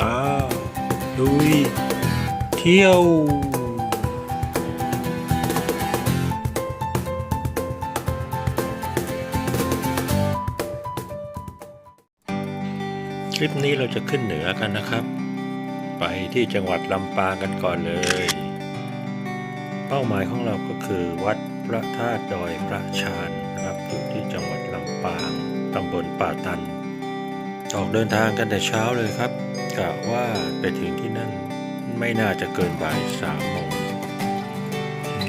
ตาลุยเที่ยวคลิปนี้เราจะขึ้นเหนือกันนะครับ ไปที่จังหวัดลำปางกันก่อนเลย เป้าหมายของเราก็คือวัดพระธาตุดอยพระชานนะครับอยู่ที่จังหวัดลำปางตำบลป่าตัน ออกเดินทางกันแต่เช้าเลยครับ กะว่าไปถึงที่นั่นไม่น่าจะเกินบ่ายสามโมง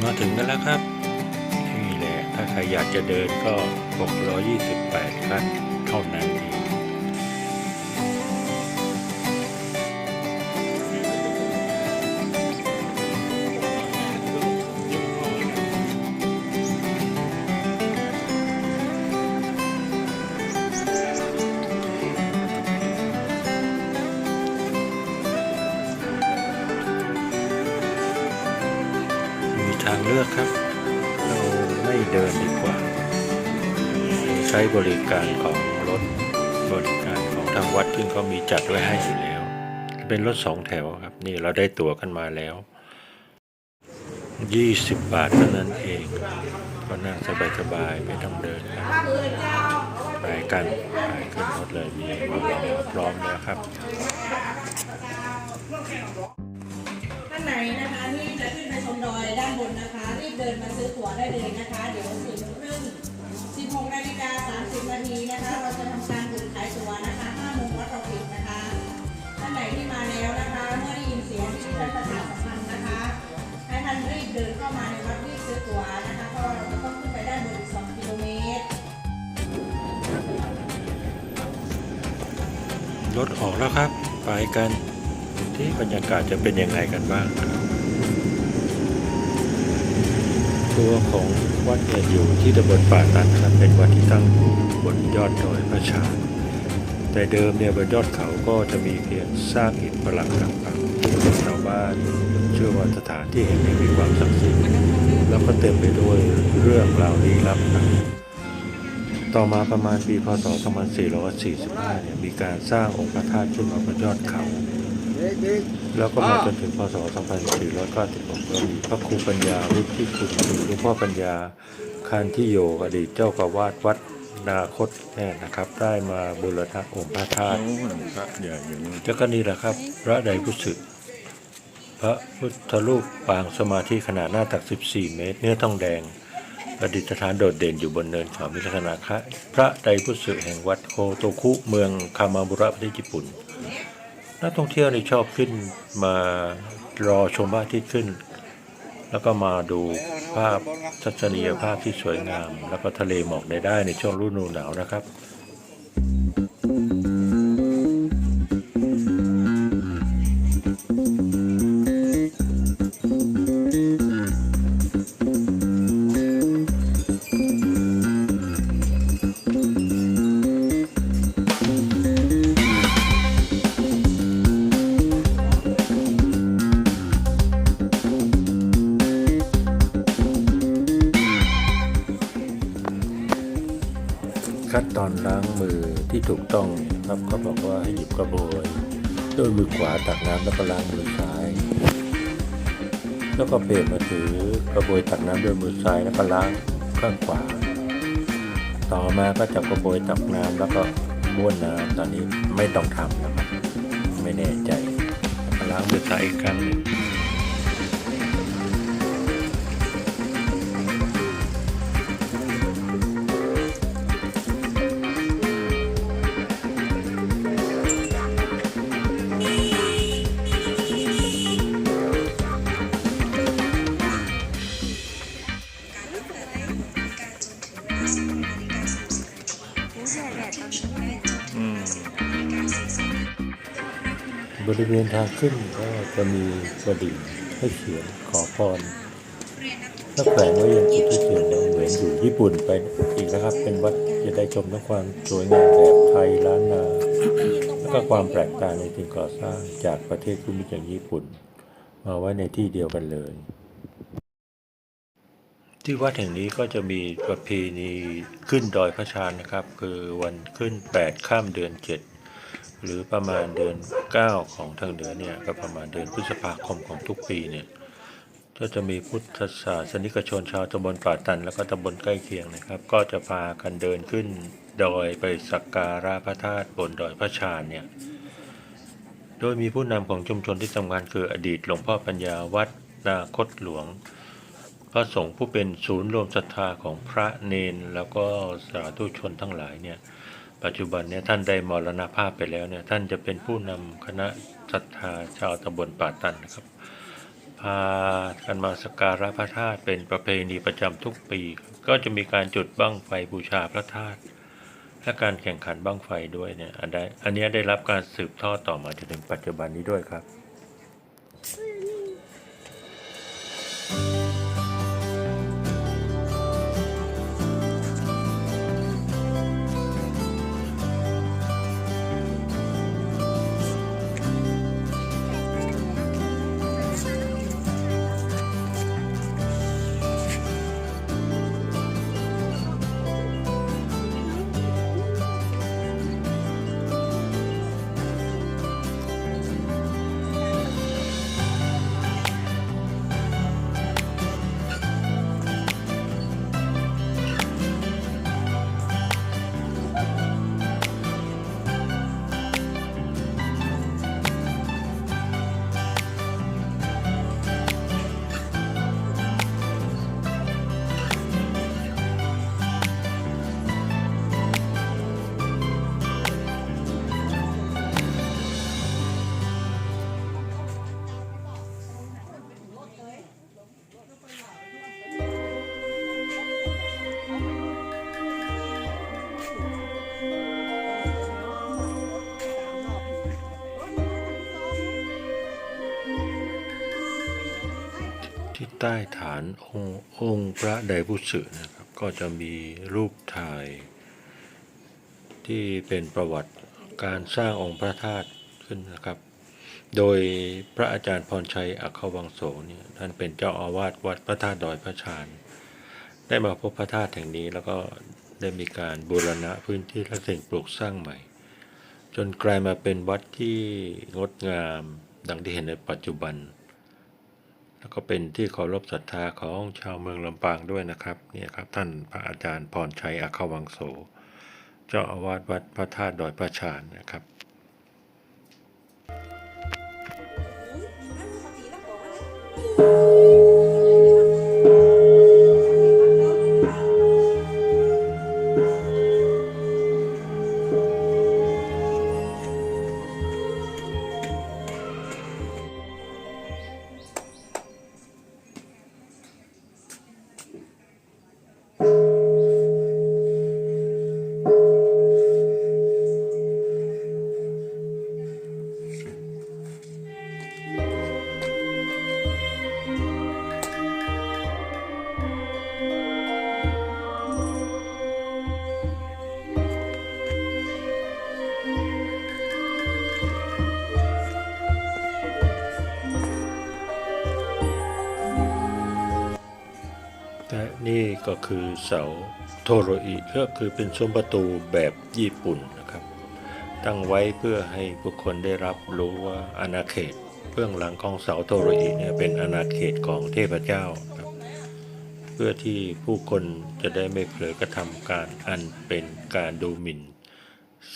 มาถึงกันแล้วครับนี่แหละถ้าใครอยากจะเดินก็ 628 ขั้นเท่านั้นเอง อกครับ เราไม่เดินดีกว่า ใช้บริการของรถบริการของทางวัดซึ่งเขามีจัดไว้ให้อยู่แล้ว เป็นรถสองแถวครับ นี่เราได้ตั๋วกันมาแล้ว 20 บาทเท่านั้นเอง ก็นั่งสบายๆไม่ต้องเดินครับไปกันไปขึ้นรถเลยมีมารองพร้อมแล้วครับ ดอยด้านบนนะคะ รีบเดินมาซื้อตั๋วได้เลยนะคะ เดี๋ยวสี่โมงครึ่ง16นาฬิกา30นาทีนะคะ เราจะทำการบุญขายตั๋วนะคะ5โมงวัดเราปิดนะคะ ท่านไหนที่มาแล้วนะคะ เมื่อได้ยินเสียงที่ท่านประชาสัมพันธ์นะคะให้ท่านรีบเดินเข้ามาในวัดรีบซื้อตั๋วนะคะเพราะเราจะต้องขึ้นไปด้านบนอีก2กิโลเมตรรถออกแล้วครับ ไปกันที่บรรยากาศจะเป็นยังไงกันบ้างครับ ตัวของวัดเนี่ยอยู่ที่ตำบลป่าตันครับ เป็นวัดที่ตั้งอยู่บนยอดดอยพระชา แต่เดิมเนี่ยบนยอดเขาก็จะมีเพียงซากอิฐปรักหักพังชาวบ้านเชื่อว่าสถานที่แห่งนี้มีความศักดิ์สิทธิ์แล้วก็เต็มไปด้วยเรื่องราวลี้ลับครับต่อมาประมาณปีพศ 2445 เนี่ยมีการสร้างองค์พระธาตุขึ้นมาบนยอดเขา แล้วก็มาจนถึงพศ 2496ก็มีพระครูปัญญาวุฒิคุณหรือหลวงพ่อปัญญาคันที่โยอดีตเจ้ากาวาดวัดนาคตเนี่ยนะครับ ได้มาบูรณะองค์พระธาตุพระใหญ่อย่างนี้แล้วก็นี่แหละครับ พระไดพุสึพระพุทธรูปปางสมาธิขนาดหน้าตัก 14 เมตร เนื้อทองแดงประดิษฐานโดดเด่นอยู่บนเนินเขามีลักษณะคล้ายพระไดพุสึแห่งวัดโคโตคุเมืองคามาบุระประเทศญี่ปุ่น นักท่องเที่ยวนี่ชอบขึ้นมารอชมพระอาทิตย์ขึ้น แล้วก็มาดูภาพทัศนียภาพที่สวยงาม แล้วก็ทะเลหมอกได้ได้ในช่วงฤดูหนาวนะครับ ที่ถูกต้องครับเขาบอกว่าให้หยิบกระบวยด้วยมือขวาตักน้ำแล้วก็ล้างมือซ้าย แล้วก็เปลี่ยนมาถือกระบวยตักน้ำด้วยมือซ้ายแล้วก็ล้างข้างขวา ต่อมาก็จับกระบวยตักน้ำแล้วก็บ้วนน้ำตอนนี้ไม่ต้องทำนะครับไม่แน่ใจแล้วก็ล้างมือซ้ายอีกครั้งหนึ่ง บริเวณทางขึ้นก็จะมีกระดิ่งให้เขียนขอพรแล้วแขวนไว้ยังจุดที่เขียนเนี่ยเหมือนอยู่ญี่ปุ่นไปอีกนะครับ เป็นวัดจะได้ชมทั้งความสวยงามแบบไทยล้านนาแล้วก็ความแปลกตาในสิ่งก่อสร้างจากประเทศภูมิอย่างญี่ปุ่น มาไว้ในที่เดียวกันเลย ที่วัดแห่งนี้ก็จะมีประเพณีขึ้นดอยพระชานนะครับ คือวันขึ้น 8 ข้ามเดือน 7 หรือประมาณเดือน 9 ของทางเหนือเนี่ยก็ประมาณเดือนพฤษภาคมของทุกปีเนี่ยก็จะมีพุทธศาสนิกชนชาวตำบลป่าตัน แล้วก็ตำบลใกล้เคียงนะครับ ก็จะพากันเดินขึ้นดอยไปสักการะพระธาตุบนดอยพระชานเนี่ยโดยมีผู้นำของชุมชนที่ทำงานคืออดีตหลวงพ่อปัญญาวัดนาคตหลวงพระสงฆ์ผู้เป็นศูนย์รวมศรัทธาของพระเนน แล้วก็สาธุชนทั้งหลายเนี่ย ปัจจุบันเนี่ยท่านได้มรณภาพไปแล้วเนี่ยท่านจะเป็นผู้นำคณะศรัทธาชาวตำบลป่าตันนะครับ พากันมาสักการะพระธาตุเป็นประเพณีประจำทุกปี ก็จะมีการจุดบั้งไฟบูชาพระธาตุและการแข่งขันบั้งไฟด้วยเนี่ยอันใดอันนี้ได้รับการสืบทอดต่อมาจนถึงปัจจุบันนี้ด้วยครับ ใต้ฐานองค์องค์พระไดบุษนะครับ ก็จะมีรูปถ่าย ที่เป็นประวัติการสร้างองค์พระธาตุขึ้นนะครับ โดยพระอาจารย์พรชัยอัคควังโสเนี่ยท่านเป็นเจ้าอาวาสวัดพระธาตุดอยพระชานได้มาพบพระธาตุแห่งนี้แล้วก็ได้มีการบูรณะพื้นที่และสิ่งปลูกสร้างใหม่ จนกลายมาเป็นวัดที่งดงามดังที่เห็นในปัจจุบัน แล้วก็เป็นที่เคารพศรัทธาของชาวเมืองลำปางด้วยนะครับเนี่ยครับท่านพระอาจารย์พรชัยอัคควังโส เจ้าอาวาสวัดพระธาตุดอยพระชานนะครับ นี่ก็คือเสาโทโรอิก็คือเป็นซุ้มประตูแบบญี่ปุ่นนะครับ ตั้งไว้เพื่อให้ผู้คนได้รับรู้ว่าอาณาเขตเบื้องหลังของเสาโทโรอิเนี่ยเป็นอาณาเขตของเทพเจ้าครับเพื่อที่ผู้คนจะได้ไม่เผลอกระทำการอันเป็นการดูหมิ่น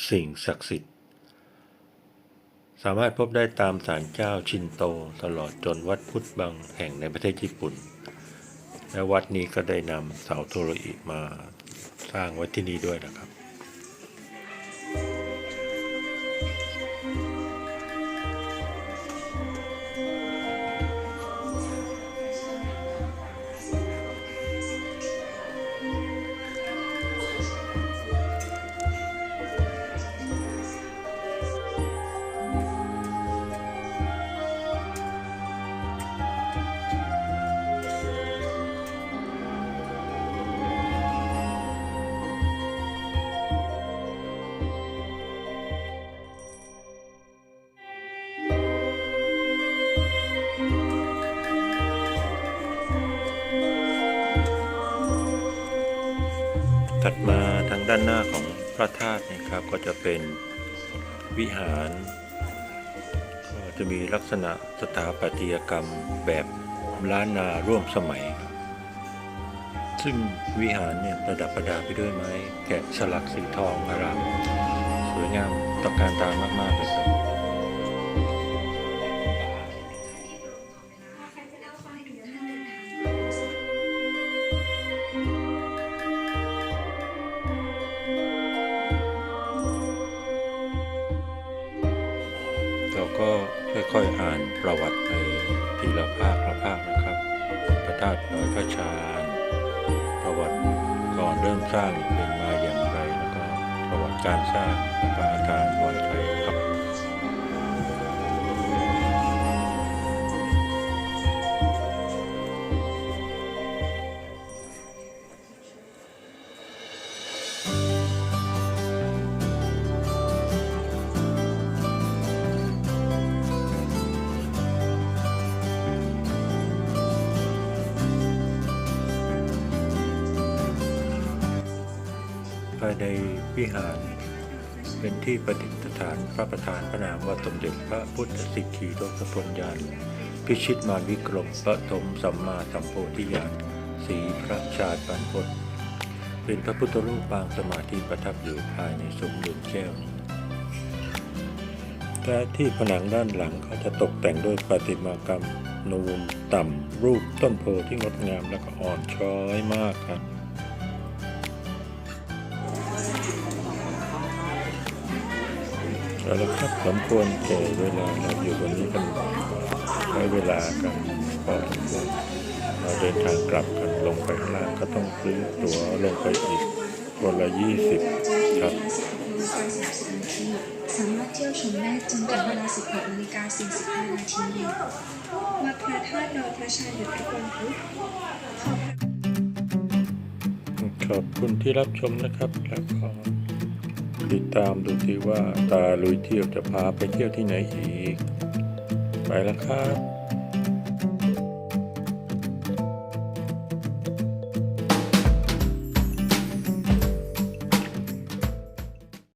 สิ่งศักดิ์สิทธิ์ สามารถพบได้ตามศาลเจ้าชินโตตลอดจนวัดพุทธบางแห่งในประเทศญี่ปุ่น และวัดนี้ก็ได้นำเสาโทโรอิมาสร้างไว้ที่นี่ด้วยนะครับ ด้านหน้าของพระธาตุนะครับก็จะเป็นวิหารก็จะมีลักษณะสถาปัตยกรรมแบบล้านนาร่วมสมัย ซึ่งวิหารเนี่ยประดับประดาไปด้วยไม้ แกะสลักสีทองอารามสวยงามต้องการตามากๆเลยครับ เราก็ค่อยๆอ่านประวัติไปทีละภาคละภาคนะครับ พระธาตุน้อยพระชาญประวัติก่อนเริ่มสร้างเป็นมาอย่างไรแล้วก็ประวัติการสร้างพระอาคารวันไทยายในวิหารเป็นที่ประดิษฐานพระประธานพระนามว่าสมเด็จพระพุทธสิกขีโลกพลยานพิชิตมารวิกรมปฐมสัมมาสัมโพธิญาณสีพระชาติปันพศเป็นพระพุทธรูปปางสมาธิประทับอยู่ภายในซุ้มดวงแก้วแต่ที่ผนังด้านหลังเขาจะตกแต่งด้วยประติมากรรมนูนต่ำรูปต้นโพที่งดงามและก็อ่อนช้อยมากครับ เอาละครับสมควรแก่เวลาเราอยู่วันนี้กันใช้เวลากันพอสมควรเราเดินทางกลับกันลงไปข้างล่างก็ต้องซื้อตั๋วลงไปอีกคนละยี่สิบครับสามารถเที่ยวชมได้จนถึงเวลา 16นาฬิกา45นาทีวัดพระธาตุดอยพระชายุดทุกวันพุธขอบคุณที่รับชมนะครับแล้วก็ ติดตามดูที่ว่าตาลุยเที่ยวจะพาไปเที่ยวที่ไหนอีก ไปแล้วครับ